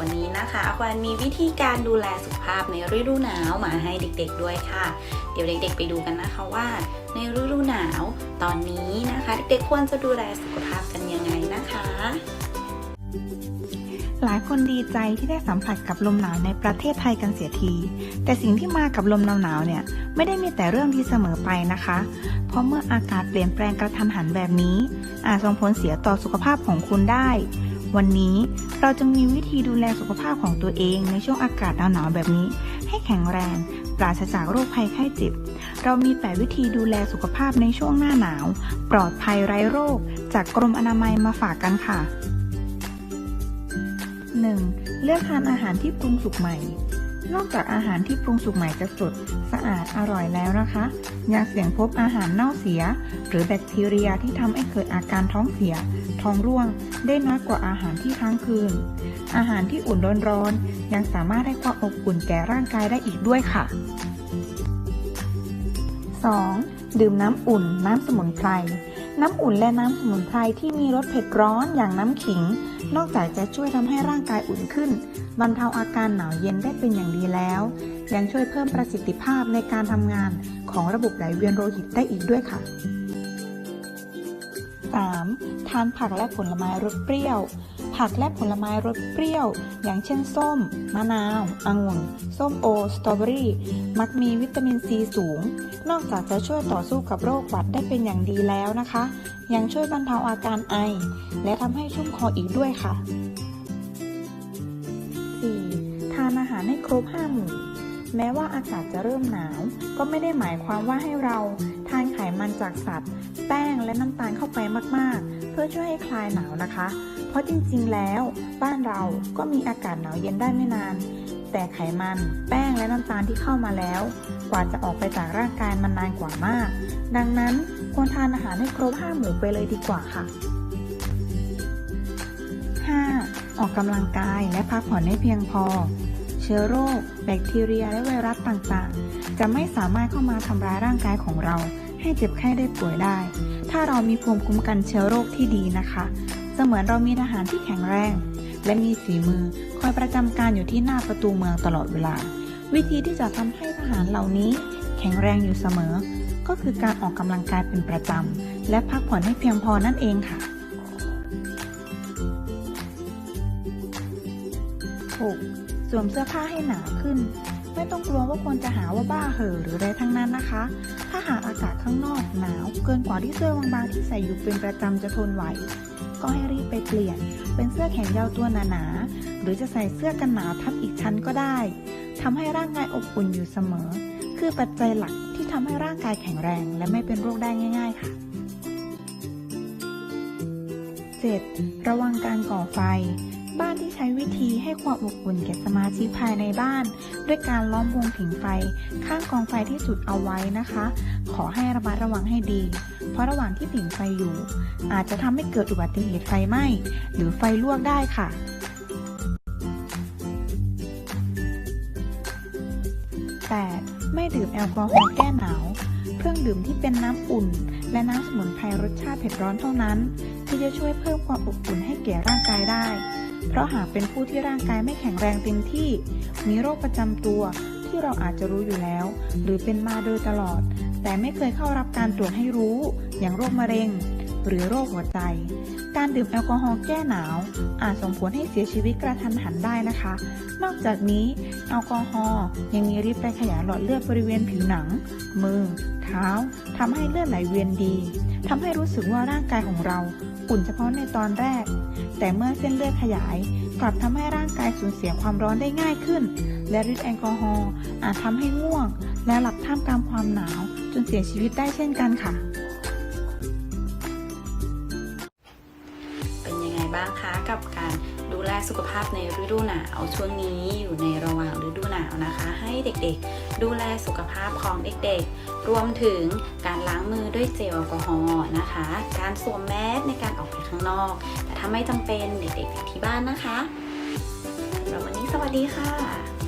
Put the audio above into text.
วันนี้นะคะควานมีวิธีการดูแลสุขภาพในฤดูหนาวมาให้เด็กๆด้วยค่ะ เดี๋ยวเด็กๆ ไปดูกันนะคะว่า ในฤดูหนาวตอนนี้นะคะเด็กๆควรจะดูแลสุขภาพกันยังไงนะคะ หลายคนดีใจที่ได้สัมผัสกับลมหนาวในประเทศไทยกันเสียที แต่สิ่งที่มากับลมหนาวๆเนี่ยไม่ได้มีแต่เรื่องที่เสมอไปนะคะ เพราะเมื่ออากาศเปลี่ยนแปลงกระทันหันแบบนี้ อาจส่งผลเสียต่อสุขภาพของคุณได้ วันนี้เราจึงมีวิธีดูแลสุขภาพของตัวเองในช่วงอากาศหนาวๆแบบนี้ ให้แข็งแรงปราศจากโรคภัยไข้เจ็บ เรามีแปดวิธีดูแลสุขภาพในช่วงหน้าหนาว ปลอดภัยไร้โรค จากกรมอนามัยมาฝากกันค่ะ 1. เลือกทานอาหารที่ปรุงสุกใหม่ นอกจากอาหารที่ปรุงสุกใหม่จะสดสะอาดอร่อยแล้วนะคะ ยังเสี่ยงพบอาหารเน่าเสีย หรือแบคทีเรียที่ทำให้เกิดอาการท้องเสีย ท้องร่วง ได้น้อยกว่าอาหารที่ค้างคืน อาหารที่อุ่นร้อนๆยังสามารถให้ความอบอุ่นแก่ร่างกายได้อีกด้วยค่ะ 2. ดื่มน้ำอุ่น น้ำสมุนไพร น้ำอุ่นและน้ำสมุนไพรที่มีรสเผ็ดร้อนอย่างน้ำขิง นอกจากจะช่วยทำให้ร่างกายอุ่นขึ้นบรรเทาอาการหนาวเย็นได้เป็นอย่างดีแล้ว ยังช่วยเพิ่มประสิทธิภาพในการทำงานของระบบไหลเวียนโลหิตได้อีกด้วยค่ะ 3. ทานผักและผลไม้รสเปรี้ยว ผักและผลไม้รสเปรี้ยว อย่างเช่นส้ม มะนาวองุ่นส้มโอ สตรอเบอรี่ มักมีวิตามินซีสูง นอกจากจะช่วยต่อสู้กับโรคหวัดได้เป็นอย่างดีแล้วนะคะ ยังช่วยบรรเทาอาการไอ และทำให้ชุ่มคออีกด้วยค่ะ 4. ทานอาหารให้ครบ5หมู่แม้ว่าอากาศจะเริ่มหนาว ก็ไม่ได้หมายความว่าให้เรา มันจากสัตว์ แป้งและน้ำตาลเข้าไปมากๆ เพื่อช่วยให้คลายหนาวนะคะ เพราะจริงๆแล้วบ้านเราก็มีอากาศหนาวเย็นได้ไม่นาน แต่ไขมัน แป้งและน้ำตาลที่เข้ามาแล้ว กว่าจะออกไปจากร่างกายมันนานกว่ามาก ดังนั้นควรทานอาหารให้ครบ5หมู่ไปเลยดีกว่าค่ะ 5. ออกกำลังกายและพักผ่อนให้เพียงพอเชื้อโรค แบคทีเรีย และไวรัสต่างๆ จะไม่สามารถเข้ามาทำร้ายร่างกายของเรา ให้เจ็บไข้ได้ป่วยได้ ถ้าเรามีภูมิคุ้มกันเชื้อโรคที่ดีนะคะ เสมือนเรามีทหารที่แข็งแรง และมีฝีมือคอยประจำการอยู่ที่หน้าประตูเมืองตลอดเวลา วิธีที่จะทำให้ทหารเหล่านี้ แข็งแรงอยู่เสมอ ก็คือการออกกำลังกายเป็นประจำและพักผ่อนให้เพียงพอนั่นเองค่ะ 6. สวมเสื้อผ้าให้หนาขึ้น ไม่ต้องกลัวว่าคนจะหาว่าบ้าเห่อหรืออะไรทั้งนั้นนะคะ ถ้าหากอากาศข้างนอกหนาวเกินกว่าที่เสื้อบางๆที่ใส่อยู่เป็นประจำจะทนไหว ก็ให้รีบไปเปลี่ยน เป็นเสื้อแขนยาวตัวหนาๆหรือจะใส่เสื้อกันหนาวทับอีกชั้นก็ได้ทำให้ร่างกายอบอุ่นอยู่เสมอ คือปัจจัยหลักที่ทำให้ร่างกายแข็งแรง และไม่เป็นโรคได้ง่าย ๆ ค่ะ 7. ระวังการก่อไฟ บ้านที่ใช้วิธีให้ความอบอุ่นแก่สมาชิกภายในบ้าน ด้วยการล้อมวงผิงไฟ ข้างกองไฟที่จุดเอาไว้นะคะ ขอให้ระมัดระวังให้ดี เพราะระหว่างที่ผิงไฟอยู่ อาจจะทำให้เกิดอุบัติเหตุไฟไหม้หรือไฟลวกได้ค่ะ 8. ไม่ดื่มแอลกอฮอล์แก้หนาว เครื่องดื่มที่เป็นน้ำอุ่น และน้ำสมุนไพรรสชาติเผ็ดร้อนเท่านั้น ที่จะช่วยเพิ่มความอบอุ่นให้แก่ร่างกายได้ เพราะหากเป็นผู้ที่ร่างกายไม่แข็งแรงเต็มที่ มีโรคประจำตัวที่เราอาจจะรู้อยู่แล้ว หรือเป็นมาโดยตลอด แต่ไม่เคยเข้ารับการตรวจให้รู้ อย่างโรคมะเร็ง หรือโรคหัวใจ การดื่มแอลกอฮอล์แก้หนาว อาจส่งผลให้เสียชีวิตกระทันหันได้นะคะ นอกจากนี้แอลกอฮอล์ยังมีฤทธิ์ไปขยายหลอดเลือดบริเวณผิวหนัง มือ เท้าทำให้เลือดไหลเวียนดีทำให้รู้สึกว่าร่างกายของเรา อุ่นเฉพาะในตอนแรก แต่เมื่อเส้นเลือดขยาย กลับทำให้ร่างกายสูญเสียความร้อนได้ง่ายขึ้น และฤทธิ์แอลกอฮอล์อาจทำให้ง่วง และหลับท่ามกลางความหนาว จนเสียชีวิตได้เช่นกันค่ะ เป็นยังไงบ้างคะกับการ แลสุขภาพในฤดูหนาวช่วงนี้อยู่ในระหว่างฤดูหนาวนะคะ ให้เด็กๆ ดูแลสุขภาพของเด็กๆ รวมถึงการล้างมือด้วยเจลแอลกอฮอล์นะคะ การสวมแมสในการออกไปข้างนอก แต่ถ้าไม่จำเป็นเด็กๆอยู่ที่บ้านนะคะสำหรับวันนี้สวัสดีค่ะ